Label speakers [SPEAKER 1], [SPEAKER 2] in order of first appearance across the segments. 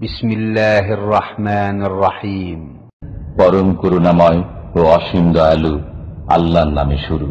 [SPEAKER 1] বিসমিল্লাহির রহমান রাহিম
[SPEAKER 2] পরম করুণাময় ও অসীম দয়ালু আল্লাহর নামে শুরু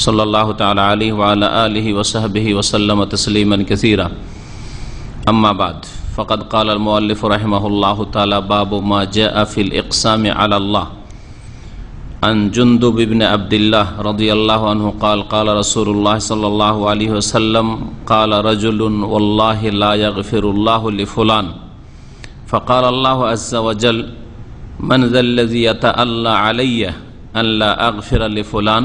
[SPEAKER 3] صلى الله تعالى عليه وعلى آله وصحبه وسلم تسليما كثيرا. أما بعد فقد قال المؤلف رحمه الله تعالى باب ما جاء في الإقسام على الله عن جندب بن عبد الله رضي الله عنه قال قال رسول الله صلى الله عليه وسلم قال رجل والله لا يغفر الله لفلان فقال الله عز وجل من ذا الذي يتألى علي أن لا أغفر لفلان؟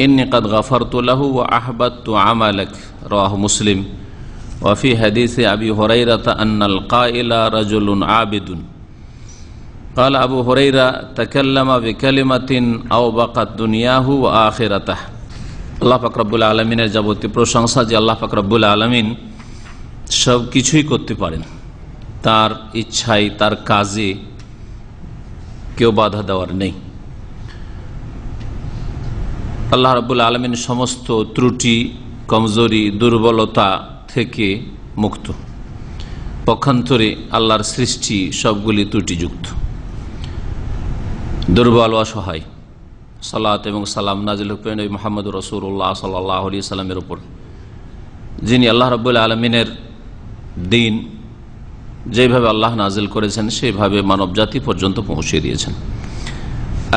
[SPEAKER 3] إني قد غفرت له وأحبطت عملك رواه مسلم وفي حديث أبي هريرة أن القائل رجل عابد قال أبو هريرة تكلم بكلمة أو بقت دنياه وآخرته আল্লাহ ফাকরাবুল আলমিনের যাবতীয় প্রশংসা যে আল্লাহ ফাকরাবুল আলমিন সব কিছুই করতে পারেন তার ইচ্ছাই তার কাজে কেউ বাধা দেওয়ার নেই আল্লাহ রাবুল আলমিন সমস্ত ত্রুটি, কমজোরি, দুর্বলতা থেকে মুক্ত। পক্ষান্তরে আল্লাহর সৃষ্টি সবগুলি ত্রুটিযুক্ত। দুর্বল অসহায়। সালাত এবং সালাম নাজিল হুকেন মোহাম্মদ রসুল্লাহ সাল্লাহ আলি সাল্লামের উপর। যিনি আল্লাহ রবুল্লা আলমিনের দিন যেভাবে আল্লাহ নাজিল করেছেন সেইভাবে মানবজাতি পর্যন্ত পৌঁছে দিয়েছেন।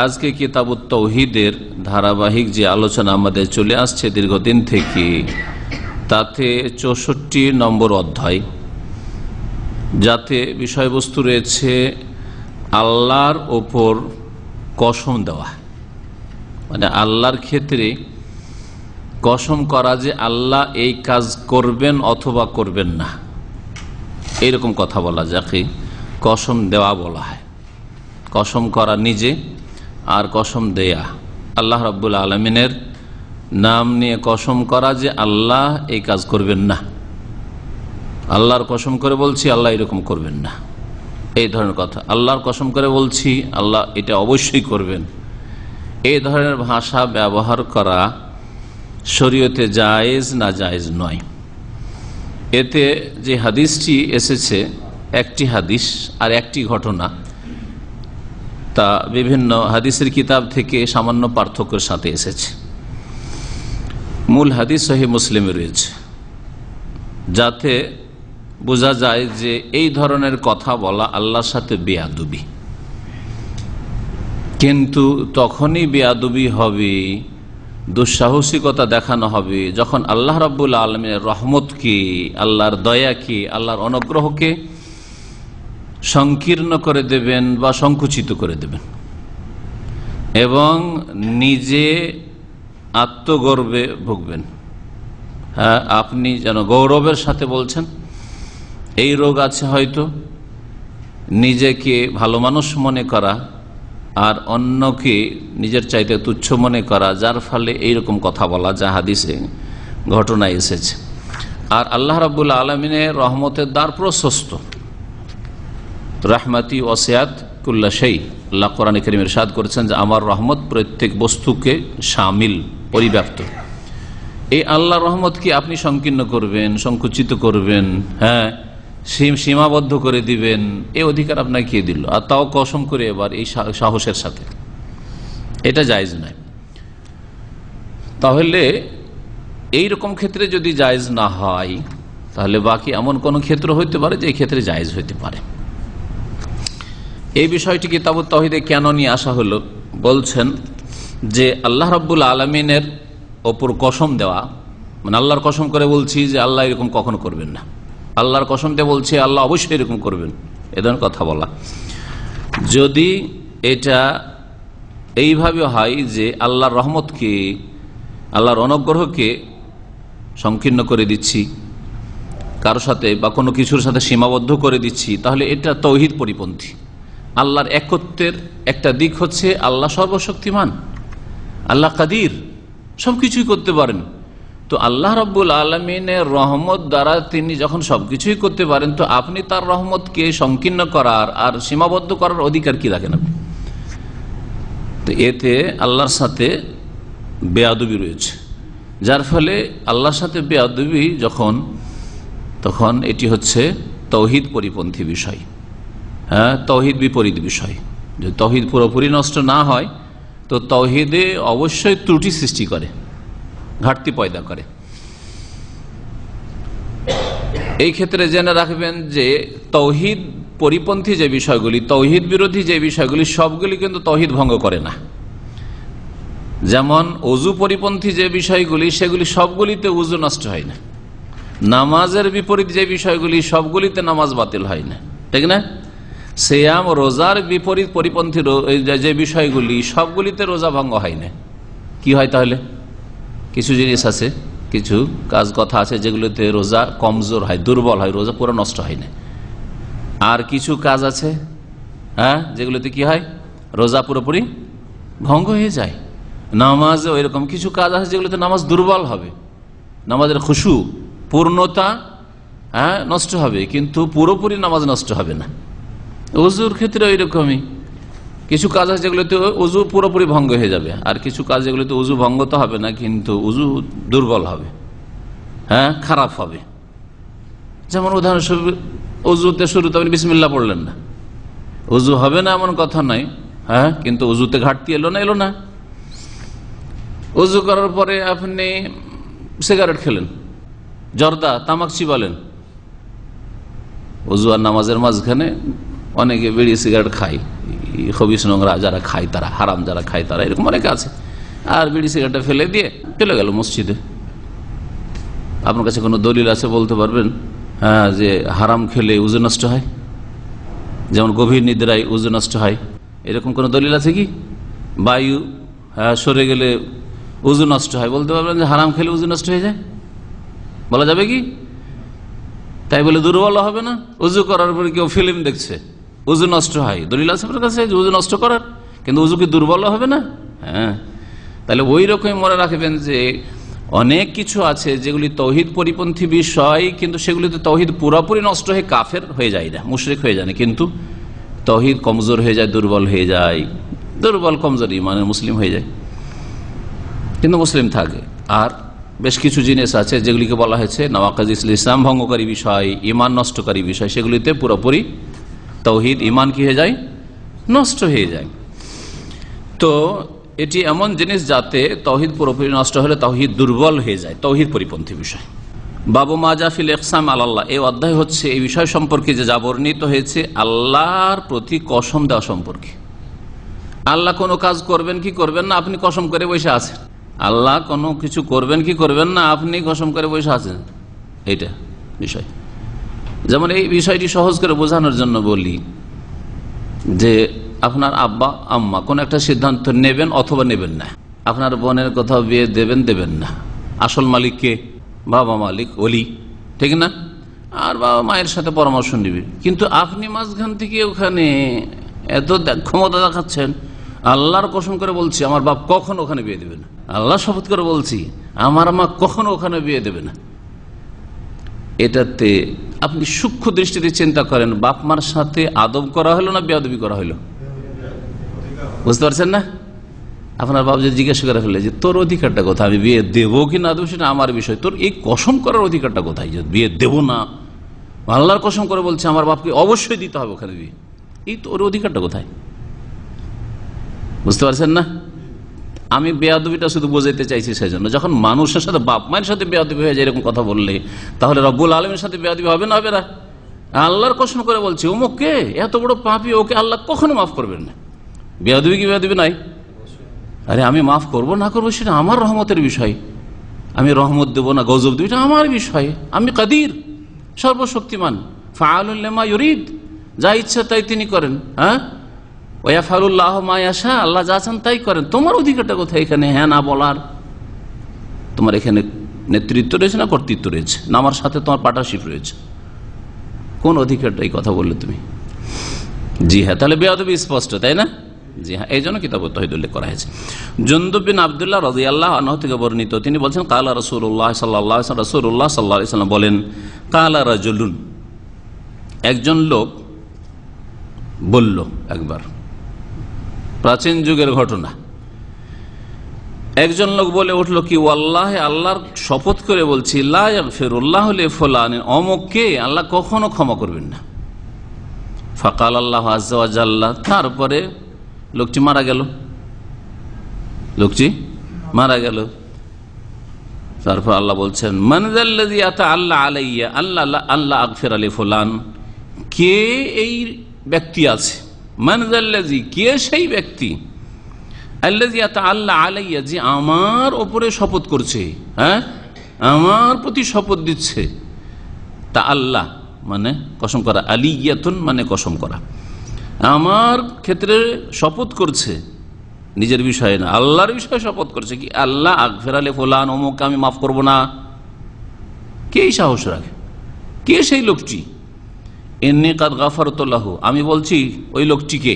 [SPEAKER 3] আজকে কিতাবুত তৌহিদের ধারাবাহিক যে আলোচনা আমাদের চলে আসছে দীর্ঘদিন থেকে, তাতে চৌষট্টি নম্বর অধ্যায়, যাতে বিষয়বস্তু রয়েছে আল্লাহর ওপর কসম দেওয়া। মানে আল্লাহর ক্ষেত্রে কসম করা যে আল্লাহ এই কাজ করবেন অথবা করবেন না। এইরকম কথা বলা যাকে কসম দেওয়া বলা হয়। কসম করা নিজে আর কসম দেয়া। আল্লাহ রব্বুল আলমিনের নাম নিয়ে কসম করা যে আল্লাহ এই কাজ করবেন না। আল্লাহর কসম করে বলছি, আল্লাহ এরকম করবেন না। এই ধরনের কথা। আল্লাহর কসম করে বলছি, আল্লাহ এটা অবশ্যই করবেন। এই ধরনের ভাষা ব্যবহার করা শরীয়তে জায়েজ না জায়েজ নয়। এতে যে হাদিসটি এসেছে, একটি হাদিস আর একটি ঘটনা তা বিভিন্ন হাদিসের কিতাব থেকে সামান্য পার্থক্যের সাথে এসেছে। মূল হাদিস সহি মুসলিমে রয়েছে। যাতে বোঝা যায় যে এই ধরনের কথা বলা আল্লাহর সাথে বেয়াদুবি। কিন্তু তখনই বেয়াদুবি হবে, দুঃসাহসিকতা দেখানো হবে যখন আল্লাহ রাবুল আলমের রহমতকে, আল্লাহর দয়াকে, আল্লাহর অনুগ্রহকে সংকীর্ণ করে দেবেন বা সংকুচিত করে দেবেন। এবং নিজে আত্মগর্বে ভুগবেন। হ্যাঁ আপনি যেন গৌরবের সাথে বলছেন, এই রোগ আছে হয়তো, নিজেকে ভালো মানুষ মনে করা আর অন্যকে নিজের চাইতে তুচ্ছ মনে করা, যার ফলে এইরকম কথা বলা যা হাদিসে ঘটনা এসেছে। আর আল্লাহ রাবুল আলমিনের রহমতের দ্বার প্রশস্ত। রাহমাতি ওসিয়াত কুল্লা সেই আল্লাহ কোরআন করিমের সাদ করেছেন যে আমার রহমত প্রত্যেক বস্তুকে সামিল, পরিব্যাপ্ত। এই আল্লাহ রহমত কি আপনি সংকীর্ণ করবেন, সংকুচিত করবেন? হ্যাঁ সীমাবদ্ধ করে দিবেন। এই অধিকার আপনাকে কে দিল? আর তাও কসম করে এবার এই সাহসের সাথে। এটা জায়জ নয়। তাহলে এই রকম ক্ষেত্রে যদি জায়জ না হয়, তাহলে বাকি এমন কোন ক্ষেত্র হইতে পারে যে এই ক্ষেত্রে জায়জ হইতে পারে? এই বিষয়টি কিতাব তহিদে কেন নিয়ে আসা হলো? বলছেন যে আল্লাহ রব্বুল আলমিনের ওপর কসম দেওয়া মানে আল্লাহর কসম করে বলছি যে আল্লাহ এরকম কখনো করবেন না। আল্লাহর কসম দিয়ে বলছি আল্লাহ অবশ্যই এরকম করবেন। এ ধরনের কথা বলা। যদি এটা এইভাবে হয় যে আল্লাহর রহমতকে, আল্লাহর অনুগ্রহকে সংকীর্ণ করে দিচ্ছি কারোর সাথে বা কোনো কিছুর সাথে সীমাবদ্ধ করে দিচ্ছি, তাহলে এটা তৌহিদ পরিপন্থী। আল্লাহর একত্বের একটা দিক হচ্ছে আল্লাহ সর্বশক্তিমান, আল্লাহ কাদির সব কিছুই করতে পারেন। তো আল্লাহ রব্বুল আলমিনের রহমত দ্বারা তিনি যখন সব কিছুই করতে পারেন, তো আপনি তার রহমতকে সংকীর্ণ করার আর সীমাবদ্ধ করার অধিকার কি রাখেন আপনি? তো এতে আল্লাহর সাথে বেয়াদবি রয়েছে। যার ফলে আল্লাহর সাথে বেয়াদবি যখন, তখন এটি হচ্ছে তৌহিদ পরিপন্থী বিষয়। হ্যাঁ তৌহিদ বিপরীত বিষয়। যদি তহিদ পুরোপুরি নষ্ট না হয়, তো তহিদে অবশ্যই ত্রুটি সৃষ্টি করে, ঘাটতি পয়দা করে। এই ক্ষেত্রে জেনে রাখবেন যে তৌহিদ পরিপন্থী যে বিষয়গুলি, তৌহিদ বিরোধী যে বিষয়গুলি, সবগুলি কিন্তু তৌহিদ ভঙ্গ করে না। যেমন অজু পরিপন্থী যে বিষয়গুলি, সেগুলি সবগুলিতে উজু নষ্ট হয় না। নামাজের বিপরীত যে বিষয়গুলি, সবগুলিতে নামাজ বাতিল হয় না। ঠিক না? সেয়াম রোজার বিপরীত পরিপন্থী যে বিষয়গুলি, সবগুলিতে রোজা ভঙ্গ হয় না। কি হয় তাহলে? কিছু জিনিস আছে, কিছু কাজ কথা আছে যেগুলোতে রোজা কমজোর হয়, দুর্বল হয়, রোজা পুরো নষ্ট হয় না। আর কিছু কাজ আছে হ্যাঁ যেগুলোতে কি হয়? রোজা পুরোপুরি ভঙ্গ হয়ে যায়। নামাজে এরকম কিছু কাজ আছে যেগুলোতে নামাজ দুর্বল হবে। নামাজের খুশু, পূর্ণতা হ্যাঁ নষ্ট হবে, কিন্তু পুরোপুরি নামাজ নষ্ট হবে না। উজুর ক্ষেত্রে ওই রকমই কিছু কাজ আছে যেগুলোতে উজু পুরোপুরি ভঙ্গ হয়ে যাবে। আর কিছু কাজ যেগুলোতে উজু ভঙ্গ তো হবে না, কিন্তু উজু দুর্বল হবে। হ্যাঁ খারাপ হবে। যেমন উদাহরণস্বরূপ উজুতে শুরুতে আপনি বিসমিল্লা পড়লেন না। উজু হবে না এমন কথা নাই হ্যাঁ কিন্তু উজুতে ঘাটতি এলো না এলো না। উজু করার পরে আপনি সিগারেট খেলেন। জর্দা, তামাক চিবালেন। উজু আর নামাজের মাঝখানে অনেকে বিড়ি, সিগারেট খায়। খবিস নোংরা যারা খায় তারা, হারাম যারা খায় তারা, এরকম অনেকে আছে। আর বিড়ি, সিগারেটটা ফেলে দিয়ে চলে গেল মসজিদে। আপনার কাছে কোনো দলিল আছে বলতে পারবেন? হ্যাঁ যে হারাম খেলে উজু নষ্ট হয়? যেমন গভীর নিদ্রায় উজু নষ্ট হয়। এরকম কোনো দলিল আছে কি? বায়ু হ্যাঁ সরে গেলে উজু নষ্ট হয়। বলতে পারবেন যে হারাম খেলে উজু নষ্ট হয়ে যায়? বলা যাবে কি? তাই বলে দুর্বল হবে না? উজু করার পরে কেউ ফিল্ম দেখছে। উজু নষ্ট হয়। দলিল আছে কাছে উজু নষ্ট করার? কিন্তু উজু কি দুর্বল হবে না? হ্যাঁ। তাহলে ওই রকমই মনে রাখবেন যে অনেক কিছু আছে যেগুলি তৌহিদ পরিপন্থী বিষয়, কিন্তু সেগুলিতে তৌহিদ পুরোপুরি নষ্ট হয়ে কাফের হয়ে যায় না, মুশরিক হয়ে যায় না। কিন্তু তহিদ কমজোর হয়ে যায়, দুর্বল হয়ে যায়। দুর্বল, কমজোর মানে মুসলিম হয়ে যায়। কিন্তু মুসলিম থাকে। আর বেশ কিছু জিনিস আছে যেগুলিকে বলা হয়েছে নওয়াকাজ ইসলাম ভঙ্গকারী বিষয় ইমান নষ্টকারী বিষয়, সেগুলিতে পুরোপুরি তৌহিদ ইমান কি হয়ে যায়? নষ্ট হয়ে যায়। তো এটি এমন জিনিস যাতে তৌহিদ পুরোপুরি নষ্ট হলে তৌহিদ দুর্বল হয়ে যায়, তৌহিদ পরিপন্থী বিষয়। বাবু মাজাফিল ইকসাম আল্লাহ এই অধ্যায় হচ্ছে এই বিষয় সম্পর্কে যে যা বর্ণিত হয়েছে, আল্লাহর প্রতি কসম দেওয়া সম্পর্কে। আল্লাহ কোনো কাজ করবেন কি করবেন না, আপনি কসম করে বসে আছেন। আল্লাহ কোনো কিছু করবেন কি করবেন না, আপনি কসম করে বসে আছেন। এইটা বিষয়। যেমন এই বিষয়টি সহজ করে বোঝানোর জন্য বলি যে আপনার আব্বা, আম্মা কোন একটা সিদ্ধান্ত নেবেন অথবা নেবেন না। আপনার বোনের কোথাও বিয়ে দেবেন দেবেন না। আসল মালিককে বাবা মালিক অলি ঠিক না? আর বাবা মায়ের সাথে পরামর্শ নিবে। কিন্তু আপনি মাঝখান থেকে ওখানে এত ক্ষমতা দেখাচ্ছেন। আল্লাহর কসম করে বলছি, আমার বাপ কখন ওখানে বিয়ে দেবে না। আল্লাহ শপথ করে বলছি, আমার মা কখনো ওখানে বিয়ে দেবে না। এটাতে আপনি সূক্ষ্ম দৃষ্টিতে চিন্তা করেন, বাপ মার সাথে আদব করা হলো না বেয়াদবি করা হলো? বুঝতে পারছেন না? আপনার বাপ জিজ্ঞাসা করে ফেলে যে, তোর অধিকারটা কোথায়? আমি বিয়ে দেবো কি না দেবো সেটা আমার বিষয়। তোর এই কসম করার অধিকারটা কোথায়? যে বিয়ে দেবো না। আল্লাহর কসম করে বলছে, আমার বাপকে অবশ্যই দিতে হবে ওখানে বিয়ে। এই তোর অধিকারটা কোথায়? বুঝতে পারছেন না? আমি বেয়াদবিটা শুধু বোঝাইতে চাইছি সেই জন্য যখন মানুষের সাথে বাপ মায়ের সাথে বেয়াদবি হয়ে যায় এরকম কথা বললে, তাহলে রব্বুল আলমের সাথে বেয়াদবি হবে না হবে না? আল্লাহর কসম করে বলছে ওমকে এত বড় পাপি, ওকে আল্লাহ কখনো মাফ করবেন না। বেয়াদবি কি বেয়াদবি নাই? আরে আমি মাফ করব, না করব সেটা আমার রহমতের বিষয়। আমি রহমত দেবো না, গজব দেবো, এটা আমার বিষয়। আমি কাদির, সর্বশক্তিমান। ফাআলুল্লামা ইউরিদ। যা ইচ্ছা তাই তিনি করেন হ্যাঁ? ওয়া ফারুল্লাহ মায়াশা আল্লাহ যা চান তাই করেন। তোমার অধিকারটা কোথায় এখানে? হ্যাঁ না বলার। তোমার এখানে নেতৃত্ব রয়েছে না কর্তৃত্ব রয়েছে? না, আমার সাথে তোমার পার্টনারশিপ রয়েছে। কোন অধিকারটা এই কথা বললে তুমি? জি হ্যাঁ তাহলে বেয়াদবি স্পষ্ট, তাই না? জি হ্যাঁ এই জন্য কিতাব তহিদ উল্লেখ করা হয়েছে। জন্দুবিন আবদুল্লাহ রাজি আল্লাহ আনহ থেকে বর্ণিত, তিনি বলছেন, কালা রসুল্লাহ সাল্লাহ রসুল্লাহ সাল্লাহ সাল্লাম বলেন, কালা রাজুলুন, একজন লোক বলল একবার। প্রাচীন যুগের ঘটনা। একজন লোক বলে উঠল কি আল্লাহ আল্লাহর শপথ করে বলছি ফেরুল্লাহ আল্লাহ কখনো ক্ষমা করবেন না। ফাকাল আল্লাহ আজ্লাহ তারপরে লোকটি মারা গেল। লোকটি মারা গেল। তারপর আল্লাহ বলছেন মনজাল্লাহ আল্লাহ আলাইয়া আল্লাহ আল্লাহ আকফের আলী ফোলান কে এই ব্যক্তি আছে? মনজাল্লাজি কে সেই ব্যক্তি? আল্লাহ আলাইয়া যে আমার ওপরে শপথ করছে। হ্যাঁ? আমার প্রতি শপথ দিচ্ছে। তা আল্লাহ মানে কসম করা। আলিয়াতুন মানে কসম করা। আমার ক্ষেত্রে শপথ করছে। নিজের বিষয়ে না, আল্লাহর বিষয়ে শপথ করছে কি, আল্লাহ আকফের আলে ফোলান অমুককে আমি মাফ করব না। কে সাহস রাখে? কে সেই লোকটি? এমনি কাদ গাফারতল্লাহ আমি বলছি, ওই লোকটিকে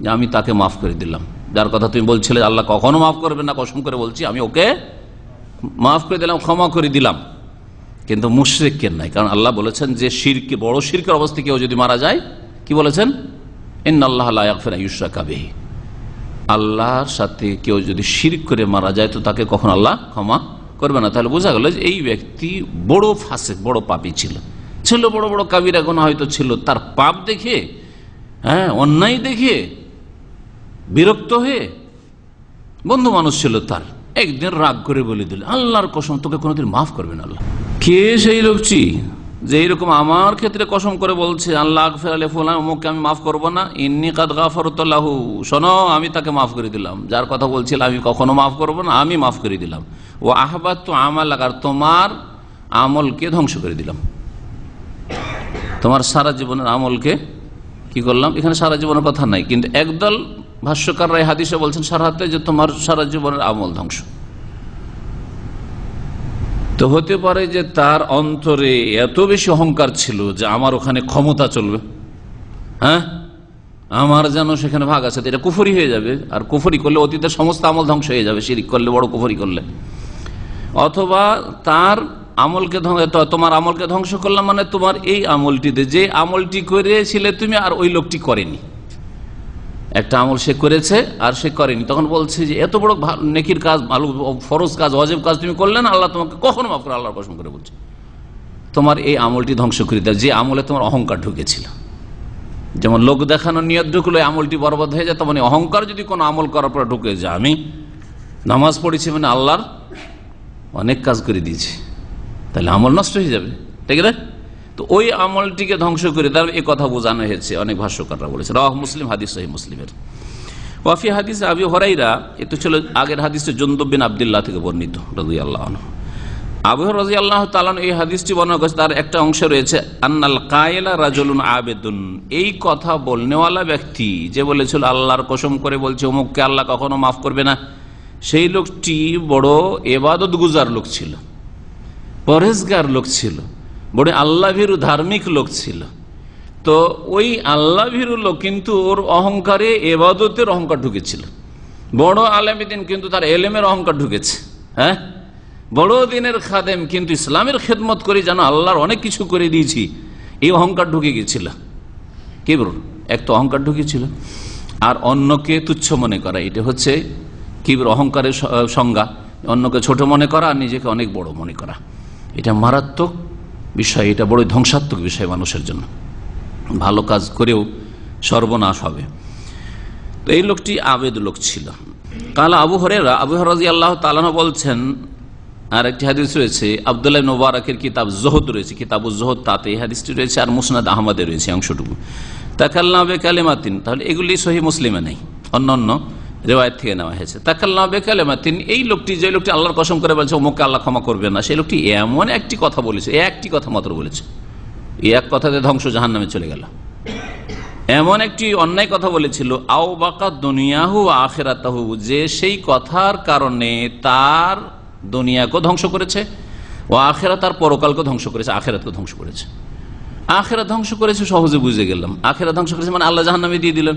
[SPEAKER 3] যে আমি তাকে মাফ করে দিলাম। যার কথা তুমি বলছিলে, আল্লাহ কখনো মাফ করবে না, কসম করে বলছি, আমি ওকে মাফ করে দিলাম, ক্ষমা করে দিলাম। কিন্তু মুশ্রিকের নাই, কারণ আল্লাহ বলেছেন যে শিরকে, বড় শিরকের অবস্থা কেউ যদি মারা যায়, কি বলেছেন? ইন আল্লাহ ফেরা ইউসা কাবেহি আল্লাহর সাথে কেউ যদি শির করে মারা যায়, তো তাকে কখন আল্লাহ ক্ষমা করবে না। তাহলে বোঝা গেল যে এই ব্যক্তি বড় ফাঁসে বড় পাপি ছিল। ছিল বড় বড় কাবিরা এখন হয়তো ছিল। তার পাপ দেখে হ্যাঁ অন্যায় দেখে বিরক্ত হয়ে বন্ধু মানুষ ছিল তার। একদিন রাগ করে বলে দিল, আল্লাহর কসম, তোকে কোনোদিন মাফ করবেন আল্লাহ। কে সেই লোকটি যে এইরকম আমার ক্ষেত্রে কসম করে বলছে, আল্লাহ ফুলাম অমুককে আমি মাফ করব না। ইন্নি কাদ গাফরতাল্লাহু শোনো, আমি তাকে মাফ করে দিলাম। যার কথা বলছিল, আমি কখনো মাফ করব না, আমি মাফ করে দিলাম। ও আহবাদ তো আমার লাগার তোমার আমলকে ধ্বংস করে দিলাম। তোমার সারা জীবনের আমলকে কি করলাম? এখানে সারা জীবনের কথা নাই, কিন্তু একদল ভাষ্যকাররা হাদিসে বলছেন সারাতে যে তোমার সারা জীবনের আমল ধ্বংস। তো হতে পারে যে তার অন্তরে এত বেশি অহংকার ছিল যে আমার ওখানে ক্ষমতা চলবে। হ্যাঁ? আমার যেন সেখানে ভাগ আছে এটা কুফরি হয়ে যাবে, আর কুফরি করলে অতীতের সমস্ত আমল ধ্বংস হয়ে যাবে, শিরিক করলে, বড় কুফরি করলে। অথবা তার আমলকে তোমার আমলকে ধ্বংস করলাম মানে তোমার এই আমলটিতে যে আমলটি করেছিলে তুমি আর ওই লোকটি করেনি। একটা আমল সে করেছে আর সে করেনি। তখন বলছে যে, এত বড় নেকির কাজ, ভালো, ফরজ কাজ, অজেব কাজ তুমি করলে না? আল্লাহ তোমাকে কখনো মাফ করে, আল্লাহর পছন্দ করে বলছে। তোমার এই আমলটি ধ্বংস করে দেয় যে আমলে তোমার অহংকার ঢুকেছিল। যেমন লোক দেখানোর নিয়ত ঢুকলো আমলটি বরবাদ হয়ে যায় তেমন অহংকার যদি কোনো আমল করার পর ঢুকে যায়, আমি নামাজ পড়েছি মানে আল্লাহর অনেক কাজ করে দিয়েছি। তাহলে আমল নষ্ট হয়ে যাবে, ঠিক আছে? তো ওই আমলটিকে ধ্বংস করে তার এ কথা বোঝানো হয়েছে অনেক ভাষ্যকাররা বলেছে। রাহ মুসলিম, হাদিস সহি মুসলিমের। ওয়াফি হাদিস আবি হরাইরা, এ তো ছিল আগের হাদিসে জন্দবিন আবদুল্লাহ থেকে বর্ণিত রাজু আল্লাহ আবু রাজি আল্লাহ তালন এই হাদিসটি বর্ণনা করেছে, তার একটা অংশ রয়েছে, আন্নাল কায়লা রাজলুন আবেদুন। এই কথা বলনেওয়ালা ব্যক্তি যে বলেছিল, আল্লাহর কসম করে বলছে, অমুককে আল্লাহ কখনো মাফ করবে না। সেই লোকটি বড় এবাদত গুজার লোক ছিল। পরেজগার লোক ছিল বড় আল্লাহ ভীরু ধার্মিক লোক ছিল। তো ওই আল্লাহ ভীরু লোক কিন্তু ওর অহংকারে এবাদতের অহংকার ঢুকেছিল। বড় আলেমিদিন কিন্তু তার এলেমের অহংকার ঢুকেছে হ্যাঁ? বড় দিনের খাদেম কিন্তু ইসলামের খেদমত করে যেন আল্লাহর অনেক কিছু করে দিয়েছি, এই অহংকার ঢুকে গেছিল। কি বল এক তো অহংকার ঢুকেছিল, আর অন্যকে তুচ্ছ মনে করা, এটা হচ্ছে কি অহংকারের সংজ্ঞা। অন্যকে ছোট মনে করা, আর নিজেকে অনেক বড় মনে করা। এটা মারাত্মক বিষয়, এটা বড় ধ্বংসাত্মক বিষয় মানুষের জন্য। ভালো কাজ করেও সর্বনাশ হবে। তো এই লোকটি আবেদ লোক ছিল। কালা আবু হরেরা আবু হরাজি আল্লাহ তালানা বলছেন আর একটি হাদিস রয়েছে, আবদুল্লাহ নোবারকের কিতাব জহদ রয়েছে, কিতাব জহদ তাতে এই হাদিসটি রয়েছে, আর মুসনাদ আহমদে রয়েছে অংশটুকু। তাকাল্লাবে কালেমাতিন, তাহলে এগুলি সহি মুসলিমে নেই অন্য অন্য রেওয়ায়ত থেকে নেওয়া হয়েছে। তাকাল্লাম বেকালেমা, তিনি, এই লোকটি যে লোকটি আল্লাহর কসম করে বলছে অমুককে আল্লাহ ক্ষমা করবে না, সেই লোকটি এমন একটি কথা বলেছে এ একটি কথা মাত্র বলেছে। এই এক কথাতে ধ্বংস জাহান নামে চলে গেল। এমন একটি অন্যায় কথা বলেছিল, আও বাকা দুনিয়াহু আখেরাতাহু যে সেই কথার কারণে তার দুনিয়াকেও ধ্বংস করেছে, ও আখেরা তার পরকালকে ধ্বংস করেছে, আখেরাতকে ধ্বংস করেছে। আখেরা ধ্বংস করেছে সহজে বুঝে গেলাম। আখেরা ধ্বংস করেছে মানে আল্লাহ জাহান্নামে দিয়ে দিলেন।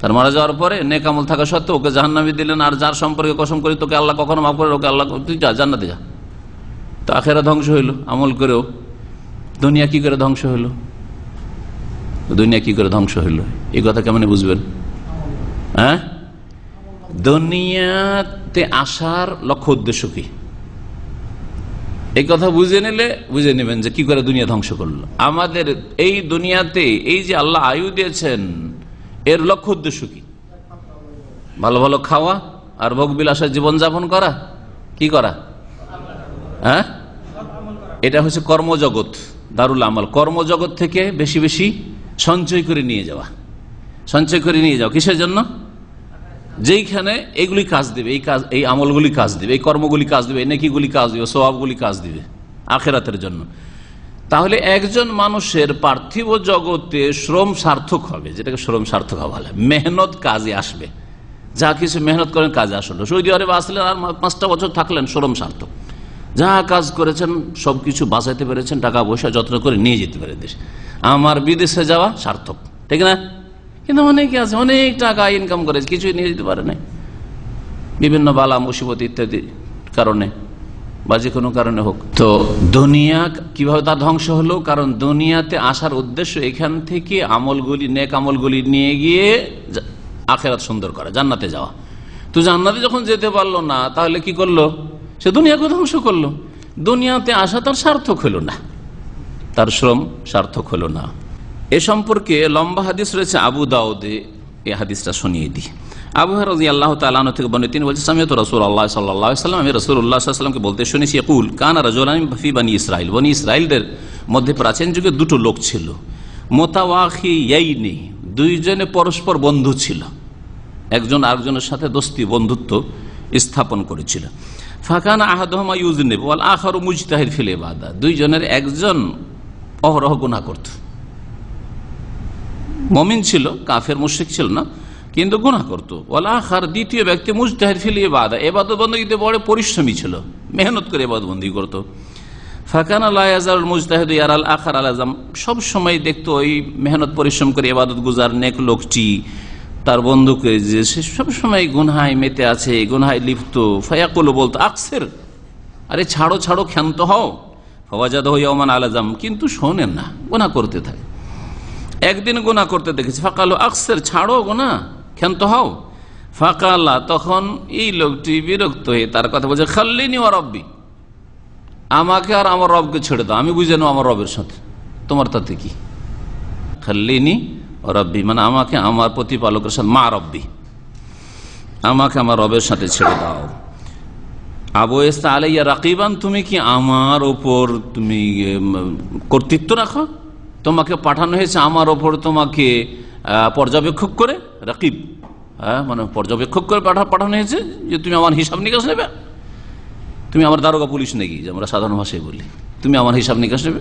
[SPEAKER 3] তার মারা যাওয়ার পরে নেকামল থাকা সত্ত্বেও ওকে জাহান্নামে দিলেন, আর যার সম্পর্কে কসম করি তোকে আল্লাহ কখনো মাফ করে, ওকে আল্লাহ তুই যা, জান্নাতে যা। তো আখেরা ধ্বংস হইল, আমল করেও। দুনিয়া কি করে ধ্বংস হইল? দুনিয়া কি করে ধ্বংস হইল? এই কথা কেমন বুঝবেন? হ্যাঁ? দুনিয়াতে আসার লক্ষ্য উদ্দেশ্য কি? এই কথা বুঝে নিলে, বুঝে নেবেন যে কি করে দুনিয়া ধ্বংস করল। আমাদের এই দুনিয়াতে এই যে আল্লাহ আয়ু দিয়েছেন এর লক্ষ্য উদ্দেশ্য কি? ভালো ভালো খাওয়া আর ভোগ বিলাসের জীবনযাপন করা? কি করা? হ্যাঁ? এটা হচ্ছে কর্মজগৎ, দারুল আমল। কর্মজগৎ থেকে বেশি বেশি সঞ্চয় করে নিয়ে যাওয়া। সঞ্চয় করে নিয়ে যাওয়া কিসের জন্য? যেইখানে এইগুলি কাজ দেবে, এই কাজ, এই আমলগুলি কাজ দিবে, এই কর্মগুলি কাজ দিবে নেকিগুলি কাজ দিবে স্বভাবগুলি কাজ দিবে, আখেরাতের জন্য। তাহলে একজন মানুষের পার্থিব জগতে শ্রম সার্থক হবে, যেটাকে শ্রম সার্থক বলে। মেহনত কাজে আসবে। যা কিছু মেহনত করেন কাজে আসলো। সৌদি আরবে আসলেন আর পাঁচটা বছর থাকলেন শ্রম সার্থক। যা কাজ করেছেন, সব কিছু বাঁচাইতে পেরেছেন, টাকা পয়সা যত্ন করে নিয়ে যেতে পারে দেশ। আমার বিদেশে যাওয়া সার্থক, ঠিক না? কিন্তু অনেকে আছে, অনেক টাকা ইনকাম করেছে, কিছুই নিয়ে যেতে পারে নাই। বিভিন্ন বালা, মুসিবত ইত্যাদি কারণে। বা যে কোনো কারণে হোক। তো দুনিয়া কীভাবে তার ধ্বংস হলো? কারণ দুনিয়াতে আসার উদ্দেশ্য এখান থেকে আমলগুলি, নেক আমলগুলি নিয়ে গিয়ে আখেরাত সুন্দর করা, জান্নাতে যাওয়া। তো জান্নাতে যখন যেতে পারল না, তাহলে কি করল? সে দুনিয়াকে ধ্বংস করল। দুনিয়াতে আসা তার সার্থক হলো না। তার শ্রম সার্থক হলো না। এ সম্পর্কে লম্বা হাদিস রয়েছে আবু দাউদে, এ হাদিসটা শুনিয়ে দিই। আবু রাজি আল্লাহ তালন থেকে বনে তিনি বলছেন আমি তো রসুল আল্লাহ সাল্লাহ সাল্লাম আমি রসুল সাল্লামকে বলতে শুনেছি কুল কানা রাজুলাম ফি বানি ইসরাইল বনি ইসরায়েলদের মধ্যে প্রাচীন যুগে দুটো লোক ছিল মোতাওয়াহি নেই দুইজনে পরস্পর বন্ধু ছিল। একজন আরেকজনের সাথে দোস্তি, বন্ধুত্ব স্থাপন করেছিল। ফাঁকান আহাদহমা ইউজ নেব ওয়াল আখারু মুজতাহির ফিলে বাদা দুইজনের একজন অহরহ গুণা করত। মমিন ছিল, কাফের, মুশ্রিক ছিল না। কিন্তু গুণা করতো। আখার দ্বিতীয় ব্যক্তি মুজতাহির ফিলে বাদা এবাদত বন্দীতে বড় পরিশ্রমী ছিল। মেহনত করে এবাদত বন্দী করতো। ফাঁকান মুজতাহিদ ইয়ার আল আখার আল আজম সব সময় দেখতো ওই মেহনত পরিশ্রম করে এবাদত গুজার নেক লোকটি, তার বন্ধুকে যে সে সবসময় গুনহায় মেতে আছে গুনহায় লিপ্ত। ফায়াকুলো বলতো, আকসের, আরে ছাড়ো ছাড়ো, ক্ষান্ত হও। ফওয়াজাদ হইয়ামান আলাজাম কিন্তু শোনেন না গোনা করতে থাকে। একদিন গোনা করতে দেখেছি, ফাঁকালো আকসের, ছাড়ো গোনা ক্ষান্ত হও। ফাঁকাল্লা তখন এই লোকটি বিরক্ত হয়ে তার কথা বলছে, খাল্লিনি ও রব্বি। আমাকে আর আমার রবকে ছেড়ে দাও, আমি বুঝে নেব আমার রবের সাথে। তোমার তাতে কি? খাল্লিনি ও রব্বি মানে আমাকে আমার প্রতিপালকের সাথে, মা রব্বি, আমাকে আমার রবের সাথে ছেড়ে দাও। আবু এস্তা আলাইয়া রাকিবান, তুমি কি আমার ওপর তুমি কর্তৃত্ব রাখো? তোমাকে পাঠানো হয়েছে, আমার ওপর তোমাকে পর্যবেক্ষক করে, রাকিব হ্যাঁ মানে পর্যবেক্ষক করে পাঠা, পাঠানো হয়েছে যে তুমি আমার হিসাব নিকাশ নেবে। তুমি আমার দারোগা পুলিশ নাকি, যে আমরা সাধারণ ভাষায় বলি। তুমি আমার হিসাব নিকাশ নেবে।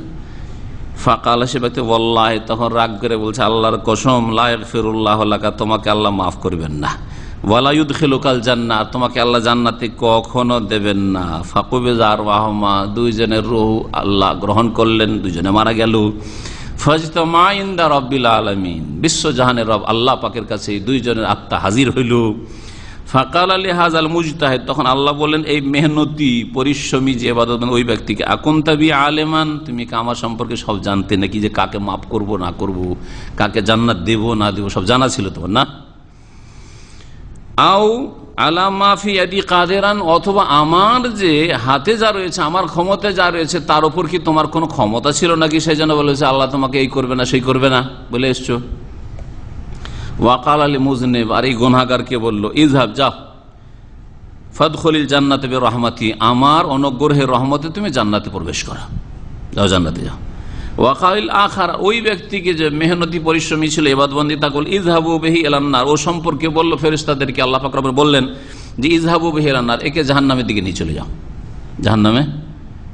[SPEAKER 3] ফাঁকাল সে ব্যক্তি বল্লাহ তখন রাগ করে বলছে, আল্লাহর কসম লায়ক ফিরুল্লাহ তোমাকে আল্লাহ মাফ করবেন না। ওয়ালায়ুদ খেলুকাল জান্না তোমাকে আল্লাহ জান্নাতে কখনো দেবেন না। ফাকুবে জার ওয়াহমা দুইজনের রুহ আল্লাহ গ্রহণ করলেন, দুইজনে মারা গেল। ফজত মা ইন্দা রব্বিল আলমিন। বিশ্বজাহানের রব আল্লাহ পাকের কাছে দুইজনের আত্মা হাজির হইল। ফাকাল আলী হাজাল মুজতাহেদ, তখন আল্লাহ বলেন এই মেহনতি, পরিশ্রমী যে এবাদত ওই ব্যক্তিকে আকুন্তাবি আলেমান, তুমি আমার সম্পর্কে সব জানতে নাকি যে কাকে মাফ করব, না করব, কাকে জান্নাত দেব, না দেব, সব জানা ছিল তোমার, না? আও আলামাফি আদি কাদেরান, অথবা আমার যে হাতে যা রয়েছে, আমার ক্ষমতায় যা রয়েছে, তার উপর কি তোমার কোনো ক্ষমতা ছিল নাকি? সেই জন্য বলেছে আল্লাহ তোমাকে এই করবে না, সেই করবে না, বলে এসছো। ওয়াকাল আলী মুজনেব, আর এই গুনাগারকে বলল ইজহাব যাও। ফদখলিল জান্নাতে রহমাতি আমার অনুগ্রহের রহমতে তুমি জান্নাতে প্রবেশ করো। যাও জান্নাতে যাও। ওয়াকাইল আখার, ওই ব্যক্তিকে যে মেহনতি, পরিশ্রমী ছিল, এবাদবন্দি তাকুল ইজহাবু বেহি এলান্নার ও সম্পর্কে বলল ফেরিস্তাদেরকে আল্লাহ ফাকর বললেন যে ইজহাবু বেহি এলান্নার একে জাহান্নামের দিকে নিয়ে চলে যাও। জাহান্নামে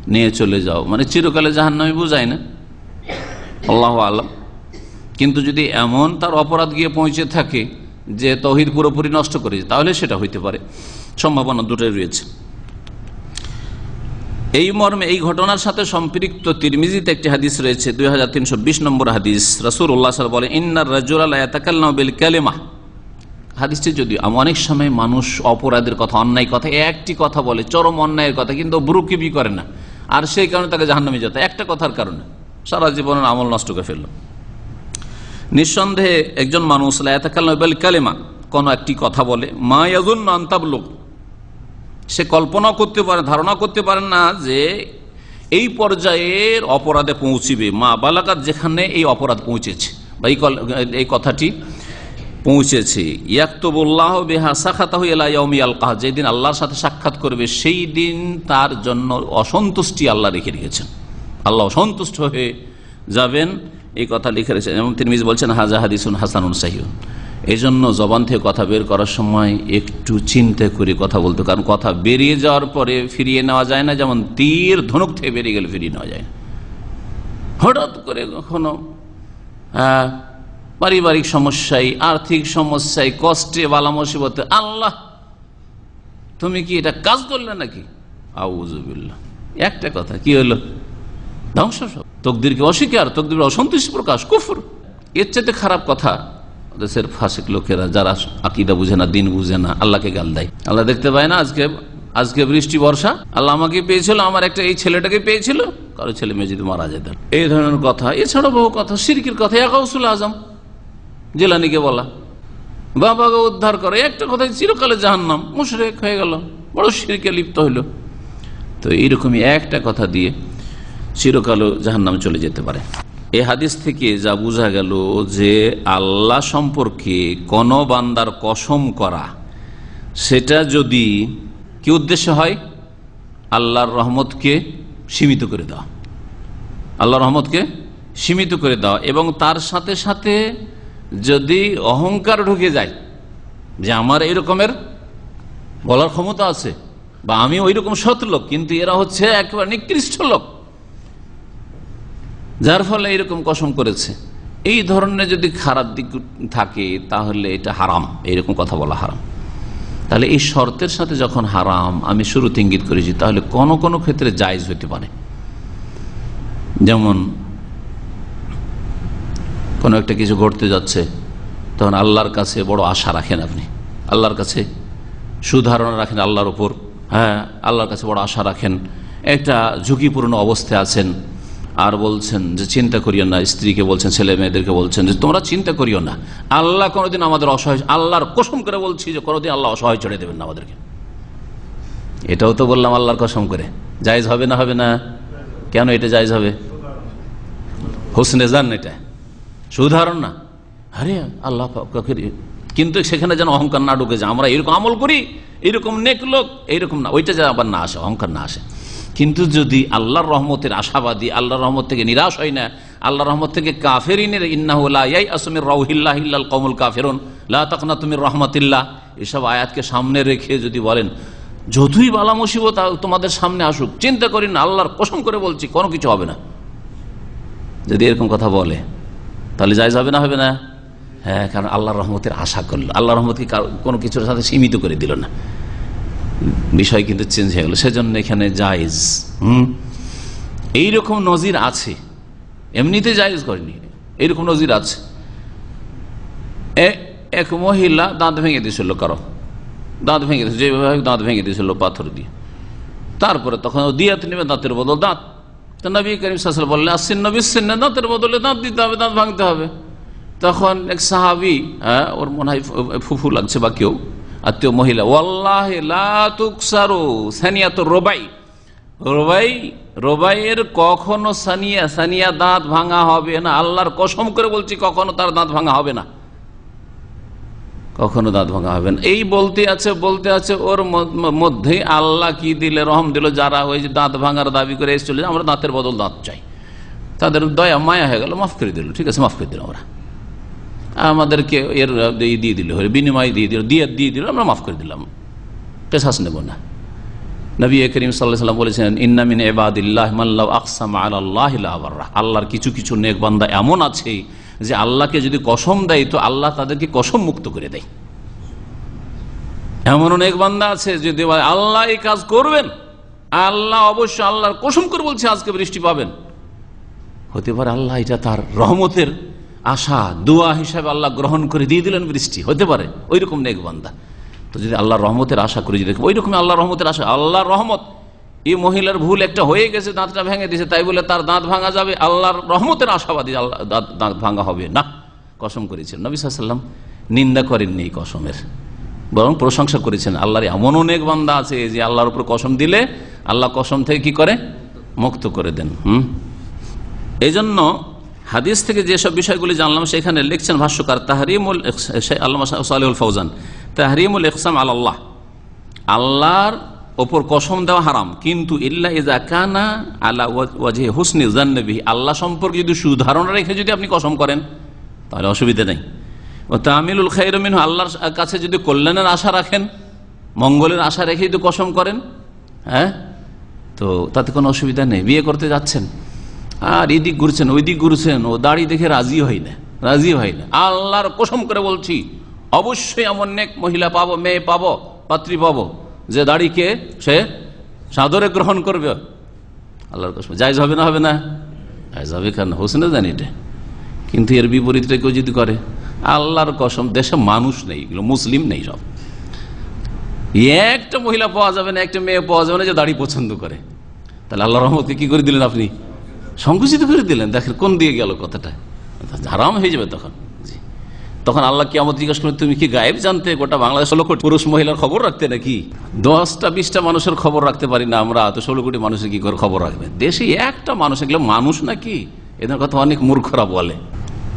[SPEAKER 3] নিয়ে চলে যাও। মানে চিরকালে জাহান্নামে বোঝায় না। আল্লাহ আলম। কিন্তু যদি এমন তার অপরাধ গিয়ে পৌঁছে থাকে যে, তহিদ পুরোপুরি নষ্ট করে, তাহলে সেটা হইতে পারে। সম্ভাবনা দুটোই রয়েছে। এই মর্মে এই ঘটনার সাথে সম্পৃক্ত তিরমিজিতে একটি হাদিস রয়েছে, দুই হাজার তিনশো বিশ নম্বর হাদিস। রসুর উল্লাহ সাল বলে ইন্নার রাজুল কালেমা। হাদিসটি যদি অনেক সময় মানুষ অপরাধের কথা, অন্যায় কথা, একটি কথা বলে, চরম অন্যায়ের কথা, কিন্তু ব্রুকিবি করে না। আর সেই কারণে তাকে জাহান্নামে যেতে একটা কথার কারণে, সারা জীবনের আমল নষ্ট করে ফেলল। নিঃসন্দেহে একজন মানুষ লায়াতাকাল কালেমা, কোনো একটি কথা বলে, মা ইয়াজুন আন্তাবলোক সে কল্পনা করতে পারে, ধারণা করতে পারে না যে এই পর্যায়ের অপরাধে পৌঁছিবে। মা বালাকাত যেখানে এই অপরাধ পৌঁছেছে, বা এই কথাটি পৌঁছেছে। ইয়াক্তবুল্লাহ বেহা সাক্ষাতাহ এলাইমি আলকাহ যেদিন আল্লাহর সাথে সাক্ষাৎ করবে, সেই দিন তার জন্য অসন্তুষ্টি আল্লাহ রেখে রেখেছেন। আল্লাহ অসন্তুষ্ট হয়ে যাবেন, এই কথা লিখে রেখেছেন। যেমন তিনি বলছেন, হাজা হাদিসুন হাসানুন সাহিউন এই জন্য জবান থেকে কথা বের করার সময় একটু চিন্তা করে কথা বলতো, কারণ কথা বেরিয়ে যাওয়ার পরে ফিরিয়ে নেওয়া যায় না, যেমন তীর ধনুক থেকে বেরিয়ে গেলে ফিরিয়ে নেওয়া যায় হঠাৎ করে কখনো পারিবারিক সমস্যায়, আর্থিক সমস্যায়, কষ্টে, বালা মুসিবতে, আল্লাহ, তুমি কি এটা কাজ করলে নাকি? আউজুবিল্লা একটা কথা, কি হলো? ধ্বংস সব। তকদিরকে অস্বীকার, তকদির অসন্তুষ্টি প্রকাশ, কুফুর। এর চাইতে খারাপ কথা দেশের ফাঁসিক লোকেরা, যারা আকিদা বুঝে না, দিন বুঝে না, আল্লাহকে গাল দেয়। আল্লাহ দেখতে পায় না আজকে আজকে বৃষ্টি, বর্ষা, আল্লাহ আমাকে পেয়েছিল, আমার একটা এই ছেলেটাকে পেয়েছিল, কারও ছেলে মেয়ে যদি মারা যেত। এই ধরনের কথা এছাড়া বহু কথা, সিরকির কথা একাউসুল আজম, জেলানিকে বলা। বাবাকে উদ্ধার করে, একটা কথা, চিরকালে জাহান্নাম, মুশরেক হয়ে গেল, বড় সিরকে লিপ্ত হইল। তো এইরকমই একটা কথা দিয়ে চিরকালও জাহান্নাম চলে যেতে পারে। এ হাদিস থেকে যা বোঝা গেল যে আল্লাহ সম্পর্কে কোন বান্দার কসম করা, সেটা যদি কি উদ্দেশ্য হয়? আল্লাহর রহমতকে সীমিত করে দেওয়া। আল্লাহ রহমতকে সীমিত করে দেওয়া এবং তার সাথে সাথে যদি অহংকার ঢুকে যায়, যে আমার এরকমের বলার ক্ষমতা আছে বা আমি ওই রকম সৎ লোক, কিন্তু এরা হচ্ছে একেবারে নিকৃষ্ট লোক যার ফলে এরকম কসম করেছে। এই ধরনের যদি খারাপ দিক থাকে, তাহলে এটা হারাম। এইরকম কথা বলা হারাম। তাহলে এই শর্তের সাথে যখন হারাম, আমি শুরুতে ইঙ্গিত করেছি, তাহলে কোন কোন ক্ষেত্রে জায়জ হতে পারে। যেমন, কোনো একটা কিছু ঘটতে যাচ্ছে, তখন আল্লাহর কাছে বড় আশা রাখেন আপনি। আল্লাহর কাছে সুধারণা রাখেন আল্লাহর ওপর হ্যাঁ আল্লাহর কাছে বড় আশা রাখেন। একটা ঝুঁকিপূর্ণ অবস্থায় আছেন। আর বলছেন যে, চিন্তা করিও না, স্ত্রীকে বলছেন, ছেলে মেয়েদেরকে বলছেন যে, তোমরা চিন্তা করিও না। আল্লাহ কোনোদিন আমাদের অসহায়, আল্লাহর কসম করে বলছি যে, কোনোদিন আল্লাহ অসহায় চড়ে দেবেন না আমাদেরকে। এটাও তো বললাম আল্লাহর কসম করে। জায়জ হবে না হবে না? কেন এটা জায়জ হবে? হোসনে জান এটা। সুধারণ না। আরে, আল্লাহ কিন্তু সেখানে যেন অহংকার না ঢুকে যায়। আমরা এরকম আমল করি, এরকম নেক লোক এইরকম না। ওইটা যেন আবার না আসে, অহংকার না আসে। কিন্তু যদি আল্লাহর রহমতের আশাবাদী, আল্লাহর রহমত থেকে নিরাশ হয় না আল্লাহ রহমত থেকে কাফেরিনের কমল কাফেরন, লা তখনা তুমি রহমতিল্লাহ, এসব আয়াতকে সামনে রেখে যদি বলেন, যতই বালা মুসিবত তোমাদের সামনে আসুক, চিন্তা করি না, আল্লাহর কসম করে বলছি, কোনো কিছু হবে না। যদি এরকম কথা বলে, তাহলে যাই যাবে না, হবে না? হ্যাঁ কারণ আল্লাহর রহমতের আশা করল। আল্লাহ রহমতকে কোনো কিছুর সাথে সীমিত করে দিল না। বিষয় কিন্তু চেঞ্জ হয়ে গেল। সেজন্য এখানে জায়েজ হুম? এইরকম নজির আছে। এমনিতে জায়েজ করেনি। এইরকম নজির আছে। এক মহিলা দাঁত ভেঙে দিয়েছিল, কারও। দাঁত ভেঙে দিয়েছিল যেভাবে দাঁত ভেঙে দিয়েছিল পাথর দিয়ে। তারপরে তখন দিয়াত নেবে দাঁতের বদল দাঁত। নবী করিম সাল বললে আসছেন নবী দাঁতের বদলে দাঁত দিতে হবে, দাঁত ভাঙতে হবে। তখন এক সাহাবি হ্যাঁ ওর মনে হয় ফুফু লাগছে বা কেউ আত্মীয় মহিলা, ওয়াল্লাহ রোবাই। রোবাই, রোবাইয়ের কখনো সানিয়া সানিয়া দাঁত ভাঙা হবে না। আল্লাহর কসম করে বলছি, কখনো তার দাঁত ভাঙা হবে না। কখনো দাঁত ভাঙা হবে না। এই বলতে আছে বলতে আছে, ওর মধ্যে আল্লাহ কি দিলে, রহম দিল, যারা ওই দাঁত ভাঙার দাবি করে এসেছিল আমরা দাঁতের বদল দাঁত চাই। তাদের দয়া, মায়া হয়ে গেল, মাফ করে দিল, ঠিক আছে, মাফ করে দিল আমরা। আমাদেরকে এর দিয়ে দিল বিনিময় দিয়ে দিল দিয়ে দিয়ে দিল আমরা মাফ করে দিলাম। পেশাস নেব না। নবী করিম সাল্লাহ সাল্লাম বলেছেন ইন্নামিন এবাদিল্লাহ মাল্লাহ আকসাম আল্লাহ আল্লাহর কিছু কিছু নেক বান্দা এমন আছে যে আল্লাহকে যদি কসম দেয় তো আল্লাহ তাদেরকে কসম মুক্ত করে দেয়। এমন অনেক বান্দা আছে বলে, আল্লাহ এই কাজ করবেন। আল্লাহ অবশ্য আল্লাহর কসম করে বলছে আজকে বৃষ্টি পাবেন। হতে পারে আল্লাহ এটা তার রহমতের আশা, দোয়া হিসাবে আল্লাহ গ্রহণ করে দিয়ে দিলেন বৃষ্টি। হতে পারে ওই রকম নেক বান্দা। তো যদি আল্লাহর রহমতের আশা করে, যদি ওই রকম আল্লাহ রহমতের আশা। আল্লাহর রহমত, এই মহিলার ভুল একটা হয়ে গেছে, দাঁতটা ভেঙে দিয়েছে, তাই বলে তার দাঁত ভাঙা যাবে। আল্লাহর রহমতের আশাবাদী আল্লাহ দাঁত দাঁত ভাঙা হবে। না, কসম করেছেন। নবী নিন্দা করেননি এই কসমের। বরং প্রশংসা করেছেন, আল্লাহর এমন অনেক বান্দা আছে যে আল্লাহর উপর কসম দিলে আল্লাহ কসম থেকে কি করে? মুক্ত করে দেন, হুম? এই জন্য হাদিস থেকে যেসব বিষয়গুলি জানলাম, সেখানে লিখছেন ভাষ্যকার তাহরিমুল আল্লাহ ফৌজান, তাহরিমুল ইকসাম আল্লাহ আল্লাহর ওপর কসম দেওয়া হারাম। কিন্তু ইল্লা ইজা কানা আলা ওয়াজে হুসনি জান্নবি আল্লাহ সম্পর্কে যদি সুধারণা রেখে যদি আপনি কসম করেন, তাহলে অসুবিধা নেই। ও তামিলুল খাইরমিন আল্লাহর কাছে যদি কল্যাণের আশা রাখেন, মঙ্গলের আশা রেখে যদি কসম করেন হ্যাঁ তো তাতে কোনো অসুবিধা নেই। বিয়ে করতে যাচ্ছেন আর এদিক ঘুরছেন ওই দিক ঘুরছেন, ও দাড়ি দেখে রাজি হয় না, রাজি হয় না। আল্লাহর কসম করে বলছি, অবশ্যই এমন নেক মহিলা পাবো, মেয়ে পাবো, পাত্রী পাবো, যে দাড়িকে সে সাদরে গ্রহণ করবে। আল্লাহর কসম যাইজ হবে না হবে না? যাইজ হবে কেন? হোসেনে জানি এটা। কিন্তু এর বিপরীতটা কেউ যদি করে, আল্লাহর কসম, দেশে মানুষ নেই, এগুলো মুসলিম নেই সব। একটা মহিলা পাওয়া যাবে না, একটা মেয়ে পাওয়া যাবে না যে দাড়ি পছন্দ করে। তাহলে আল্লাহ রহমতকে কি করে দিলেন আপনি? সংকুচিত করে দিলেন। দেখেন, কোন দিয়ে গেল কথাটা? হারাম হয়ে যাবে তখন। তখন আল্লাহ কি আমার জিজ্ঞাসা করে তুমি কি গায়েব জানতে গোটা বাংলাদেশ ষোলো কোটি পুরুষ মহিলার খবর রাখতে নাকি? দশটা, বিশটা মানুষের খবর রাখতে পারি না আমরা, তো ষোলো কোটি মানুষের কি করে খবর রাখবে? দেশে একটা মানুষ এগুলো মানুষ নাকি? এদের কথা অনেক মূর্খরা বলে।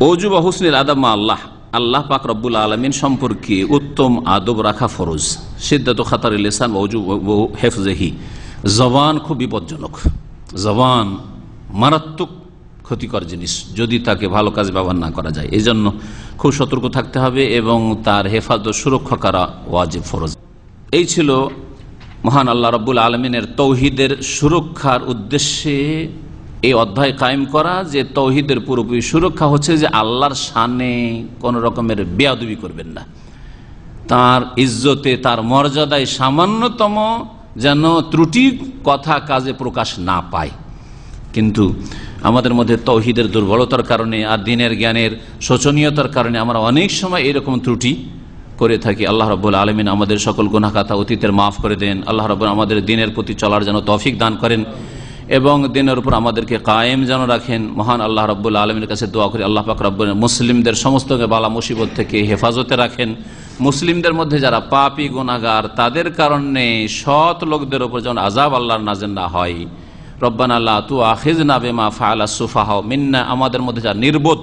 [SPEAKER 3] অজু বা আদাম্মা আল্লাহ। আল্লাহ পাক রব্বুল আলমিন সম্পর্কে উত্তম আদব রাখা ফরজ। সিদ্ধাত খাতার লেসান অজু হেফজেহি। জবান খুব বিপজ্জনক। জবান মারাত্মক ক্ষতিকর জিনিস যদি তাকে ভালো কাজ ব্যবহার না করা যায়। এই জন্য খুব সতর্ক থাকতে হবে এবং তার হেফাজত সুরক্ষা করা ওয়াজিব ফরজ। এই ছিল মহান আল্লাহ রব্বুল আলমিনের তৌহিদের সুরক্ষার উদ্দেশ্যে এই অধ্যায় কায়েম করা, যে তৌহিদের পুরোপুরি সুরক্ষা হচ্ছে যে আল্লাহর সানে কোনো রকমের বেয়াদবি করবেন না। তার ইজ্জতে, তার মর্যাদায় সামান্যতম যেন ত্রুটি কথা কাজে প্রকাশ না পায়। কিন্তু আমাদের মধ্যে তৌহিদের দুর্বলতার কারণে আর দিনের জ্ঞানের শোচনীয়তার কারণে আমরা অনেক সময় এরকম ত্রুটি করে থাকি। আল্লাহ রব্বুল আলমিন আমাদের সকল গুনাখাতা অতীতের মাফ করে দেন। আল্লাহ রব্বুল আমাদের দিনের প্রতি চলার যেন তফিক দান করেন এবং দিনের উপর আমাদেরকে কায়েম যেন রাখেন। মহান আল্লাহ রব্বুল আলমীর কাছে দোয়া করি, আল্লাহ পাক রব্বুল মুসলিমদের সমস্ত বালা মুসিবত থেকে হেফাজতে রাখেন। মুসলিমদের মধ্যে যারা পাপি গুনাগার তাদের কারণে সৎ লোকদের উপর যেন আজাব আল্লাহর নাজেন না হয়। রব্বান আল্লাহ তু আখিজ না বেমা ফায়ালা সুফাহ। মিন্না, আমাদের মধ্যে যারা নির্বোধ,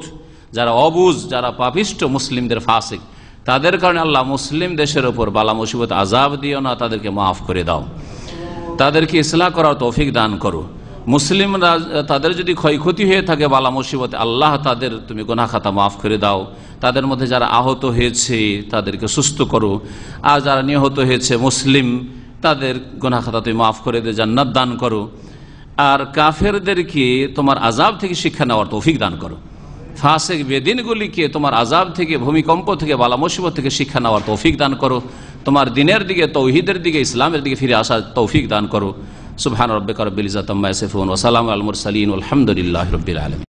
[SPEAKER 3] যারা অবুজ, যারা পাপিষ্ট মুসলিমদের ফাসিক, তাদের কারণে আল্লাহ মুসলিম দেশের ওপর বালা মুসিবত আজাব দিও না, তাদেরকে মাফ করে দাও। তাদেরকে ইসলাহ করার তৌফিক দান করো। মুসলিমরা, তাদের যদি ক্ষয়ক্ষতি হয়ে থাকে বালা মুসিবতে, আল্লাহ তাদের, তুমি গোনা খাতা মাফ করে দাও। তাদের মধ্যে যারা আহত হয়েছে, তাদেরকে সুস্থ করো। আর যারা নিহত হয়েছে মুসলিম, তাদের গোনা খাতা তুমি মাফ করে দে জান্নাত দান করো। আর কাফেরদেরকে তোমার আজাব থেকে শিক্ষা নেওয়ার তৌফিক দান করো। ফাঁসেক বেদিনগুলিকে তোমার আজাব থেকে, ভূমিকম্প থেকে, বালা মুসিবত থেকে শিক্ষা নেওয়ার তৌফিক দান করো। তোমার দিনের দিকে, তৌহিদের দিকে, ইসলামের দিকে ফিরে আসার তৌফিক দান করো। সুবহান রব্বিক রব্বিল ইজাতাম্মা আম্মা ইয়াসিফুন ওয়া সালামু আলাল মুরসালিন। আলহামদুলিল্লাহি রাব্বিল আলামিন।